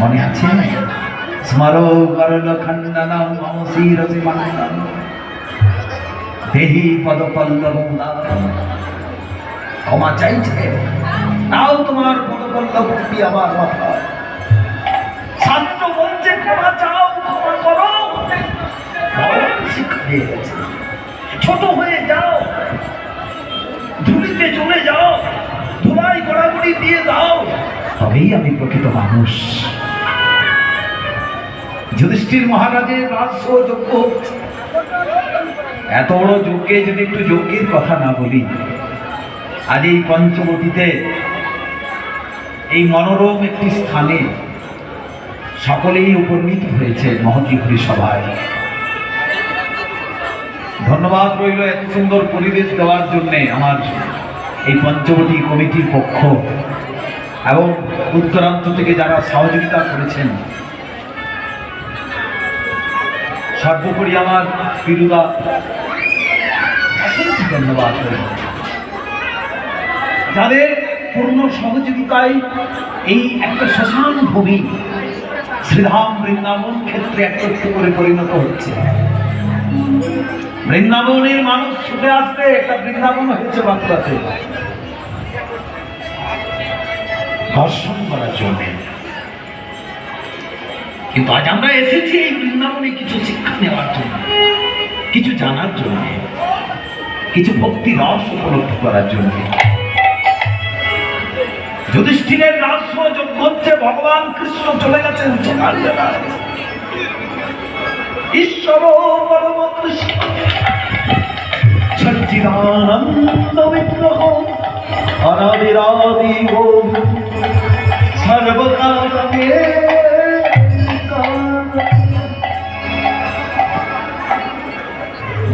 মনে আছে? শিরসি মণ্ডন দেহি ক্ষমা চাইছে। তোমার আমার মাথা ছাত্র বলছে, ক্ষমা চাও, ক্ষমা করো। ছোট হয়ে যাও। ধুলিতে চলে যাও। ধুলাই গড়াগড়ি দিয়ে দাও। তবেই আমি প্রকৃত মানুষ। যুধিষ্ঠির মহারাজের রাজ্য যোগ্য এত বড় যজ্ঞে যদি একটু যজ্ঞের কথা না বলি, আজ এই পঞ্চবটিতে এই মনোরম একটি স্থানে সকলেই উপনীত হয়েছে মহতিপুরী সভায় ধন্যবাদ রইল এত সুন্দর পরিবেশ দেওয়ার জন্যে আমার এই পঞ্চবটি কমিটির পক্ষ। এবং উত্তরাঞ্চল থেকে যারা সহযোগিতা করেছেন, সর্বোপরি আমার পিরুদা অসংখ্য ধন্যবাদ। যাদের পূর্ণ সহযোগিতায় এই একটা শ্মশান ভূমি শ্রীধাম বৃন্দাবন ক্ষেত্রে একটু করে পরিণত হচ্ছে। বৃন্দাবনের মানুষ ছুটে আসবে একটা বৃন্দাবন হয়েছে বাঁকুড়াতে দর্শন করার জন্য। কিন্তু আজ আমরা এসেছি এই বৃন্দাবনে কিছু শিক্ষা নেওয়ার জন্য, কিছু জানার জন্য, কিছু ভক্তি রস উপলব্ধি করার জন্য। যুধিষ্ঠিরের রাজ্য যোগ্য হচ্ছে ভগবান কৃষ্ণ চলে গেছেন ঈশ্বর পরম কৃষ্ণ। সচ্চিদানন্দ বিগ্রহ। অনাদিরাদি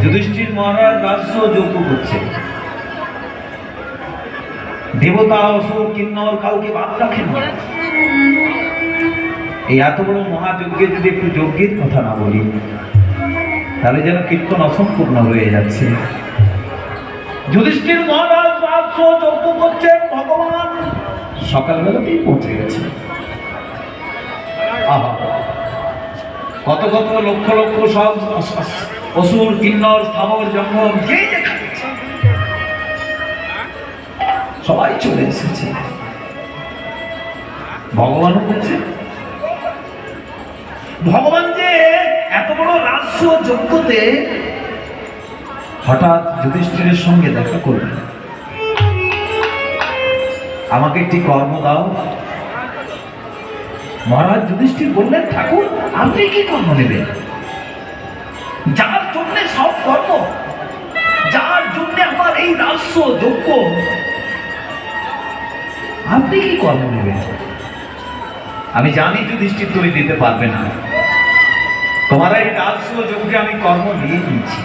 যুধিষ্ঠির মহারাজ রাজ্য করছে। দেবতা অসুর কিন্নর কাউকে বাদ রাখেন এই এত বড় মহাযজ্ঞে যদি একটু যজ্ঞের কথা না বলি, তাহলে যেন কীর্তন অসম্পূর্ণ হয়ে যাচ্ছে। যুধিষ্ঠির মহারাজ রাজ্য যজ্ঞ করছে ভগবান। সকালবেলাতেই পৌঁছে গেছে কত কত লক্ষ লক্ষ সব অসুর, কিন্নর স্থাবর জঙ্গল সবাই চলে এসেছে। ভগবানও বলছে, ভগবান যে এত বড় রাজ্য যোগ্যতে হঠাৎ যুধিষ্ঠিরের সঙ্গে দেখা করবে। আমাকে একটি কর্ম দাও। মহারাজ যুধিষ্ঠির বললেন, ঠাকুর, আপনি কি কর্ম নেবেন? যার জন্য সব কর্ম, যার জন্য আমার এই রাজ্য যোগ্য আপনি কি কর্ম নেবেন? আমি জানি যুধিষ্ঠির তুমি দিতে পারবে না। তোমার এই রাজ্য যোগ্যে আমি কর্ম নিয়ে নিয়েছি।